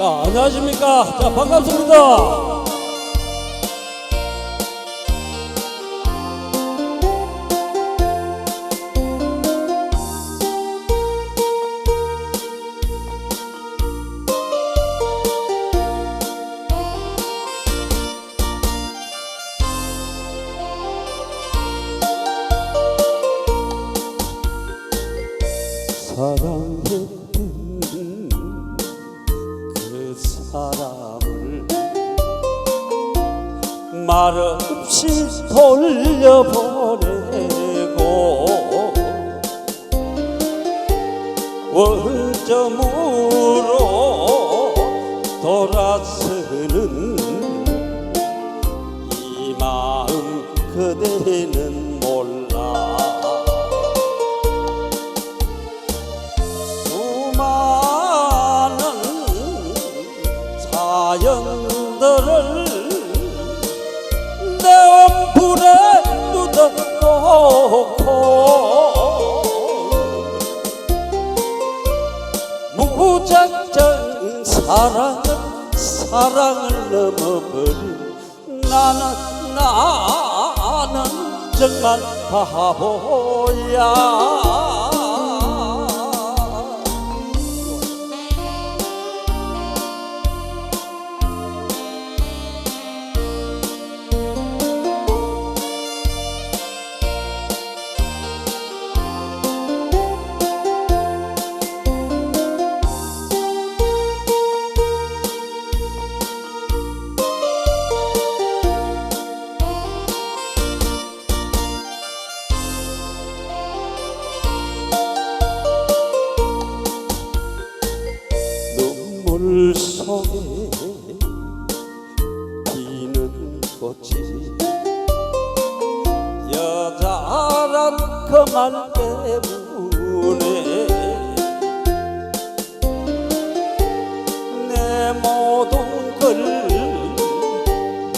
자, 안녕하십니까. 자, 반갑습니다. 사랑했 사람을 말없이 돌려보내고 원점으로 돌아서는 이 마음 그대는 사연들을 내 엄불에 묻어놓고 무작정 사랑을 사랑을 넘어버린 나는 나는 정말 바보야 눈물 속에 피는 꽃이 여자란 그말 때문에 내 모든 걸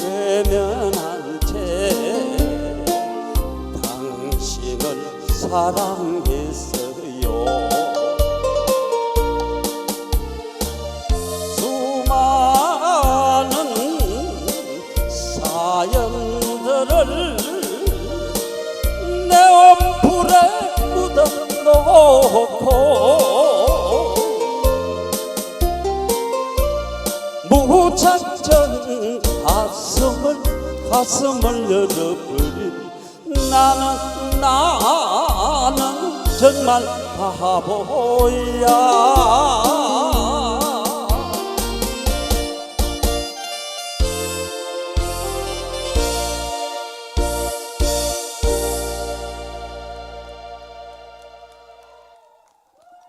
외면한 채 당신을 사랑했어요 사연들을 내 엄풀에 묻어놓고 무작정 가슴을 가슴을 열어버린 나는 나는 정말 바보야